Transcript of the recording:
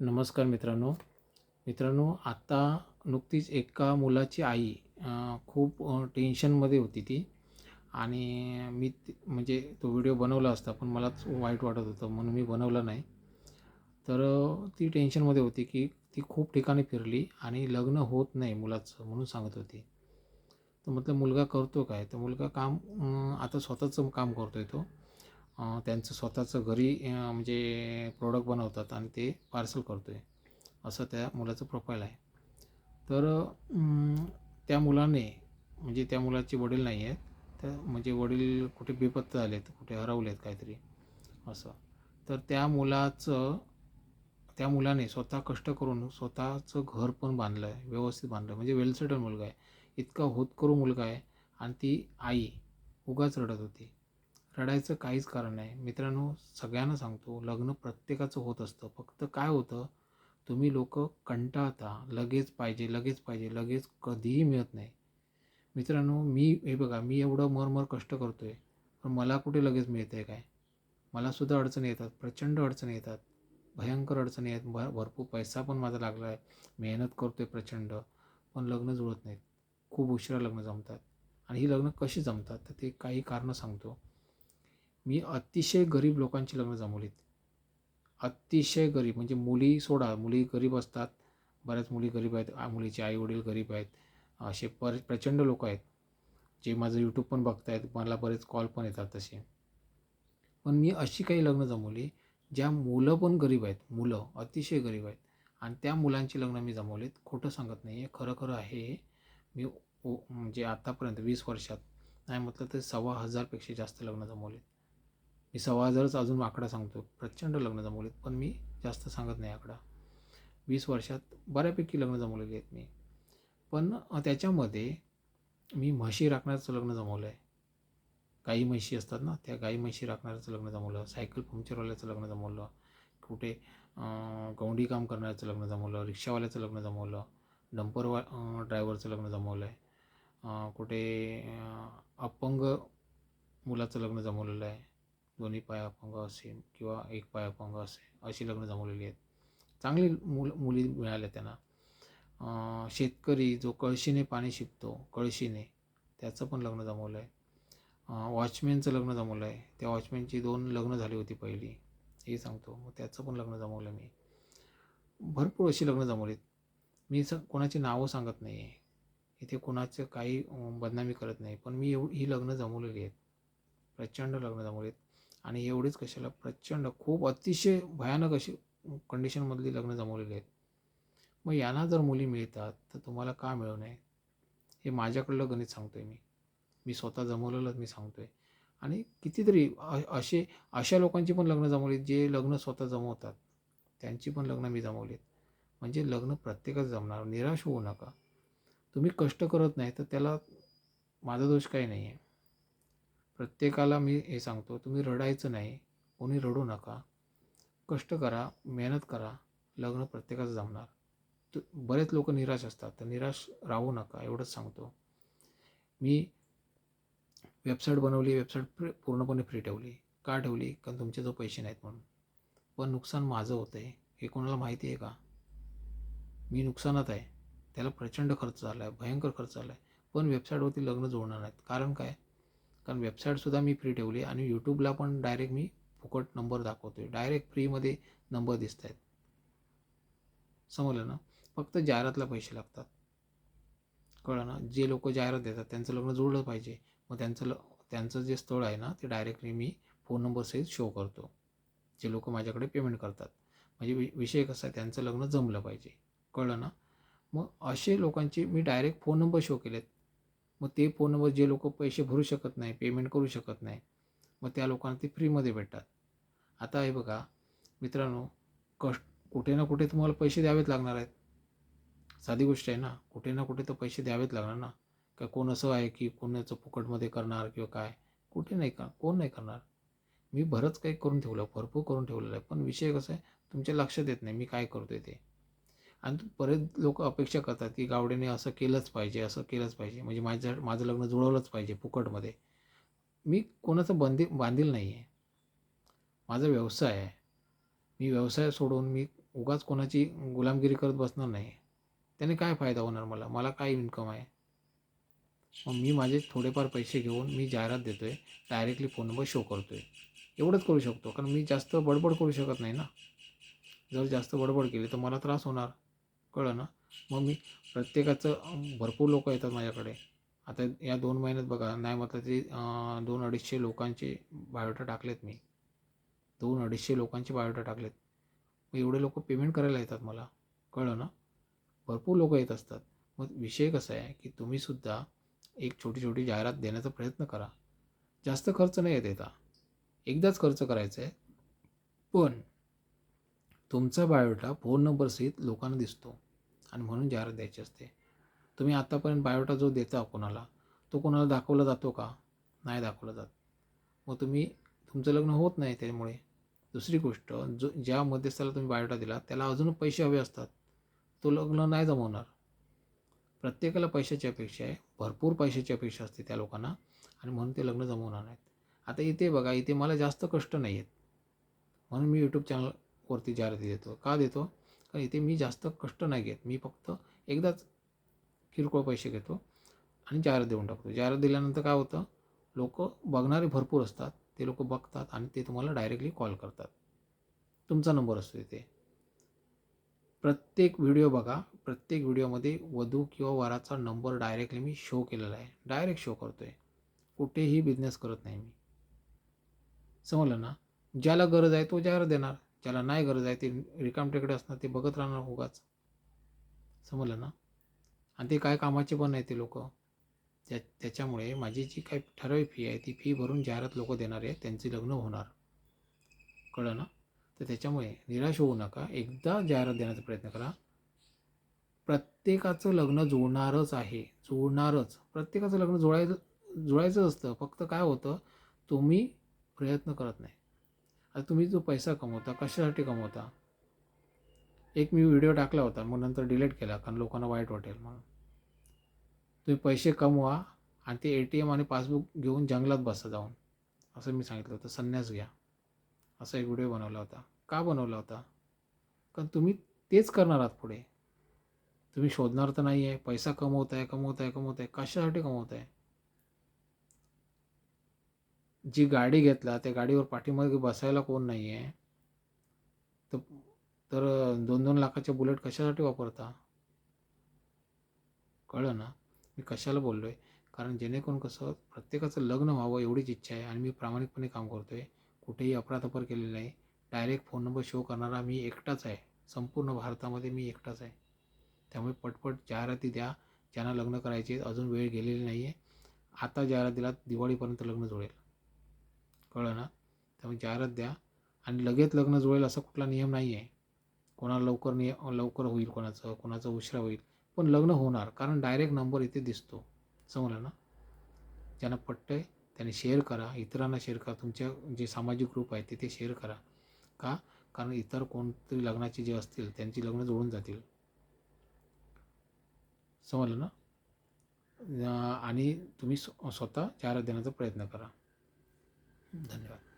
नमस्कार मित्रांनो. मित्रांनो आत्ता नुकतीच एका मुलाची आई खूप टेन्शनमध्ये होती ती. आणि मी म्हणजे तो व्हिडिओ बनवला असता पण मलाच वाईट वाटत होतं म्हणून मी बनवला नाही. तर ती टेन्शनमध्ये होती की ती खूप ठिकाणी फिरली आणि लग्न होत नाही मुलाचं म्हणून सांगत होती. तर म्हटलं मुलगा करतो काय? तर मुलगा काम आता स्वतःचं काम करतो आहे तो. त्यांचं स्वतःचं घरी म्हणजे प्रोडक्ट बनवतात आणि ते पार्सल करतो आहे असं त्या मुलाचं प्रोफाईल आहे. तर त्या मुलाने म्हणजे त्या मुलाचे वडील नाही आहेत तर म्हणजे वडील कुठे बेपत्ता झालेत कुठे हरवलेत काहीतरी असं. तर त्या मुलाचं त्या मुलाने स्वतः कष्ट करून स्वतःचं घर पण बांधलं आहे व्यवस्थित बांधलं म्हणजे वेलसेटल मुलगा आहे. इतका होतकरू मुलगा आहे आणि ती आई उगाच रडत होती. रडायचं काहीच कारण नाही. मित्रांनो सगळ्यांना सांगतो लग्न प्रत्येकाचं होत असतं. फक्त काय होतं तुम्ही लोक कंटाळता. लगेच पाहिजे लगेच पाहिजे लगेच कधीही मिळत नाही. मित्रांनो मी हे बघा मी एवढं मरमर कष्ट करतो आहे पण मला कुठे लगेच मिळतं आहे काय मलासुद्धा अडचणी येतात प्रचंड अडचणी येतात भयंकर अडचणी आहेत. भ भरपूर पैसा पण माझा लागला आहे मेहनत करतो आहे प्रचंड पण लग्न जुळत नाहीत. खूप उशिरा लग्न जमतात. आणि ही लग्न कशी जमतात तर ते काही कारणं सांगतो. मी अतिशय गरीब लोकांची लग्न जमवलीत. अतिशय गरीब म्हणजे मुली सोडा मुली गरीब असतात. बऱ्याच मुली गरीब आहेत मुलीचे आईवडील गरीब आहेत असे पर प्रचंड लोक आहेत जे माझं यूट्यूब पण बघतायत मला बरेच कॉल पण येतात तसे. पण मी अशी काही लग्न जमवली ज्या मुलं पण गरीब आहेत मुलं अतिशय गरीब आहेत. आणि त्या मुलांची लग्न मी जमवलीत. खोटं सांगत नाही आहे खरं खरं आहे हे. मी ओ म्हणजे आतापर्यंत वीस वर्षात नाही म्हटलं तर सव्वा हजारपेक्षा जास्त लग्न जमवलीत. मी सव्वा हजारच अजून आकडा सांगतो. प्रचंड लग्न जमवलेत पण मी जास्त सांगत नाही आकडा. वीस वर्षात बऱ्यापैकी लग्न जमवलेली आहेत मी. पण त्याच्यामध्ये मी म्हशी राखण्याचं लग्न जमवलं आहे गाई म्हशी असतात ना त्या गाई म्हशी राखणाऱ्याचं लग्न जमवलं. सायकल पंक्चरवाल्याचं लग्न जमवलं. कुठे गवंडी काम करणाऱ्याचं लग्न जमवलं. रिक्षावाल्याचं लग्न जमवलं. डंपरवा ड्रायव्हरचं लग्न जमवलं आहे कुठे अपंग मुलाचं लग्न जमवलेलं आहे. दोन्ही पाय अपंग असेल किंवा एक पाय अपंग असेल अशी लग्न जमवलेली आहेत. चांगली मुल मुली मिळाल्या त्यांना. शेतकरी जो कळशीने पाणी शिपतो कळशीने त्याचं पण लग्न जमवलं आहे वॉचमॅनचं लग्न जमवलं आहे त्या वॉचमॅनची दोन लग्न झाली होती पहिली हे सांगतो. मग त्याचं पण लग्न जमवलं मी. भरपूर अशी लग्न जमवलीत. मी स कोणाची नावं सांगत नाही आहे इथे कोणाचं काही बदनामी करत नाही. पण मी एव ही लग्न जमवलेली आहेत. प्रचंड लग्न जमवलीत. आणि एवढीच कशाला? प्रचंड खूप अतिशय भयानक अशी कंडिशनमधली लग्न जमवलेली आहेत. मग यांना जर मुली मिळतात तर तुम्हाला का मिळू नये? हे माझ्याकडलं गणित सांगतो आहे मी. मी स्वतः जमवलेलंच मी सांगतो आहे आणि कितीतरी असे अशा लोकांची पण लग्न जमवली जे लग्न स्वतः जमवतात. त्यांची पण लग्न मी जमवलीत. म्हणजे लग्न प्रत्येकाचं जमणार. निराश होऊ नका. तुम्ही कष्ट करत नाही तर त्याला माझा दोष काही नाही आहे प्रत्येकाला मी हे सांगतो तुम्ही रडायचं नाही कोणी रडू नका. कष्ट करा मेहनत करा लग्न प्रत्येकाचं जमणार. तर बरेच लोक निराश असतात तर निराश राहू नका एवढंच सांगतो. मी वेबसाईट बनवली वेबसाईट फ्री पूर्णपणे फ्री ठेवली. का ठेवली? कारण तुमचे जो पैसे नाहीत म्हणून. पण नुकसान माझं होतं आहे हे कोणाला माहिती आहे का? मी नुकसानात आहे. त्याला प्रचंड खर्च झाला आहे भयंकर खर्च झाला आहे पण वेबसाईटवरती लग्न जोडणार नाहीत. कारण काय? कारण वेबसाईटसुद्धा मी फ्री ठेवली आणि यूट्यूबला पण डायरेक्ट मी फुकट नंबर दाखवतो आहे डायरेक्ट फ्रीमध्ये नंबर दिसत आहेत समजलं ना? फक्त जाहिरातला पैसे लागतात. कळलं ना? जे लोक जाहिरात देतात त्यांचं लग्न जुळलं पाहिजे. मग त्यांचं ल त्यांचं जे स्थळ आहे ना ते डायरेक्टली मी फोन नंबर सहित शो करतो. जे लोक माझ्याकडे पेमेंट करतात. म्हणजे वि विषय कसा आहे? त्यांचं लग्न जमलं पाहिजे. कळलं ना? मग असे लोकांचे मी डायरेक्ट फोन नंबर शो केलेत. मग ते फोनवर जे लोक पैसे भरू शकत नाही पेमेंट करू शकत नाही मग त्या लोकांना ते फ्रीमध्ये भेटतात. आता हे बघा मित्रांनो कष्ट कुठे ना कुठे तुम्हाला पैसे द्यावेच लागणार आहेत. साधी गोष्ट आहे ना कुठे ना कुठे तर पैसे द्यावेच लागणार ना. का कोण असं आहे की कोणाचं फुकटमध्ये करणार किंवा काय? कुठे नाही का कोण नाही करणार? मी बरंच काही करून ठेवलं भरपूर करून ठेवलेलं आहे. पण विषय कसा आहे तुमच्या लक्षात येत नाही मी काय करतो आहे ते. आणि बरेच लोक अपेक्षा करतात की गावडेने असं केलंच पाहिजे असं केलंच पाहिजे. म्हणजे माझं माझं लग्न जुळवलंच पाहिजे फुकटमध्ये. मी कोणाचं बंदी बांधील नाही आहे माझा व्यवसाय आहे. मी व्यवसाय सोडून मी उगाच कोणाची गुलामगिरी करत बसणार नाही त्याने काय फायदा होणार मला? मला काय इन्कम आहे? मग मी माझे थोडेफार पैसे घेऊन मी जाहिरात देतो आहे डायरेक्टली फोन नंबर शो करतो आहे एवढंच करू शकतो. कारण मी जास्त बडबड करू शकत नाही ना. जर जास्त बडबड केली तर मला त्रास होणार. कळलं ना? मग मी प्रत्येकाचं भरपूर लोक येतात माझ्याकडे. आता या दोन महिन्यात बघा नाही म्हटलं तरी दोन अडीचशे लोकांचे बायोटा टाकलेत मी. दोन अडीचशे लोकांचे बायोडा टाकलेत. मग एवढे लोक पेमेंट करायला येतात मला. कळलं ना? भरपूर लोक येत असतात. मग विषय कसा आहे की तुम्हीसुद्धा एक छोटी छोटी जाहिरात देण्याचा प्रयत्न करा. जास्त खर्च नाही येत येता. एकदाच खर्च करायचा आहे. पण तुमचा बायोडाटा फोन नंबरसहित लोकांना दिसतो. आणि म्हणून जाहिरात द्यायची असते. तुम्ही आत्तापर्यंत बायोडाटा जो देता कोणाला तो कोणाला दाखवला जातो का? नाही दाखवला जात. मग तुम्ही तुमचं लग्न होत नाही त्यामुळे. दुसरी गोष्ट जो ज्या मध्यस्थाला तुम्ही बायोटा दिला त्याला अजून पैसे हवे असतात. तो लग्न नाही जमवणार. प्रत्येकाला पैशाची अपेक्षा आहे. भरपूर पैशाची अपेक्षा असते त्या लोकांना. आणि म्हणून ते लग्न जमवणार नाहीत. आता इथे बघा इथे मला जास्त कष्ट नाही आहेत म्हणून मी यूट्यूब चॅनल वरती जाहिराती देतो. का देतो? कारण इथे मी जास्त कष्ट नाही घेत. मी फक्त एकदाच किरकोळ पैसे घेतो आणि जाहिरात देऊन टाकतो. जाहिरात दिल्यानंतर काय होतं? लोक बघणारे भरपूर असतात. ते लोक बघतात आणि ते तुम्हाला डायरेक्टली कॉल करतात. तुमचा नंबर असतो तिथे प्रत्येक व्हिडिओ बघा. प्रत्येक व्हिडिओमध्ये वधू किंवा वराचा नंबर डायरेक्टली मी शो केलेला आहे. डायरेक्ट शो करतो आहे कुठेही बिझनेस करत नाही मी. समजलं ना? ज्याला गरज आहे तो जाहिरात देणार. ज्याला नाही गरज आहे ते रिकामटेकडे असणार ते बघत राहणार उगाच. समजलं ना? आणि ते काय कामाचे पण नाही ते लोक. त्या त्याच्यामुळे माझी जी काही ठराविक फी आहे ती फी भरून जाहिरात लोक देणार आहे त्यांचे लग्न होणार. कळलं ना? तर त्याच्यामुळे निराश होऊ नका. एकदा जाहिरात देण्याचा प्रयत्न करा. प्रत्येकाचं लग्न जुळणारच आहे. जुळणारच. प्रत्येकाचं लग्न जुळायचं जुळायचं असतं. फक्त काय होतं? तुम्ही प्रयत्न करत नाही. आता तुम्ही जो पैसा कमवता कशासाठी कमवता? एक मी व्हिडिओ टाकला होता मग नंतर डिलीट केला कारण लोकांना वाईट वाटेल म्हणून. तुम्ही पैसे कमवा आणि ते ए टी एम आणि पासबुक घेऊन जंगलात बसा जाऊन. असं मी सांगितलं होतं संन्यास घ्या. असा एक व्हिडिओ बनवला होता. का बनवला होता? कारण तुम्ही तेच करणार आहात पुढे. तुम्ही शोधणार तर नाही आहे पैसा कमवत आहे कमवत आहे कमवत आहे कशासाठी कमवत आहे जी गाडी घेतला त्या गाडीवर पाठीमागे बसायला कोण नाही आहे तर तर दोन दोन लाखाच्या बुलेट कशासाठी वापरता? कळलं ना? मी कशाला बोललो आहे कारण जेणेकरून कसं प्रत्येकाचं लग्न व्हावं एवढीच इच्छा आहे आणि मी प्रामाणिकपणे काम करतो आहे कुठेही अपराधपर केलेलं नाही. डायरेक्ट फोन नंबर शो करणारा मी एकटाच आहे. संपूर्ण भारतामध्ये मी एकटाच आहे. त्यामुळे पटपट जाहिराती द्या. ज्यांना लग्न करायचे अजून वेळ गेलेली नाही आहे आता जाहिरात दिला दिवाळीपर्यंत लग्न जुळेल. कळलं ना? त्यामुळे जाहिरात द्या. आणि लगेच लग्न जुळेल असा कुठला नियम नाही आहे कोणाला लवकर निय लवकर होईल कोणाचं कोणाचं उशिरा होईल. पण लग्न होणार कारण डायरेक्ट नंबर इथे दिसतो. समजलं ना? ज्यांना पटतं आहे त्याने शेअर करा. इतरांना शेअर करा. तुमच्या जे सामाजिक ग्रुप आहे तिथे शेअर करा. का? कारण इतर कोणतरी लग्नाचे जे असतील त्यांची लग्न जुळून जातील. समजलं ना? आणि तुम्ही स्वतः जाहिरात देण्याचा प्रयत्न करा. धन्यवाद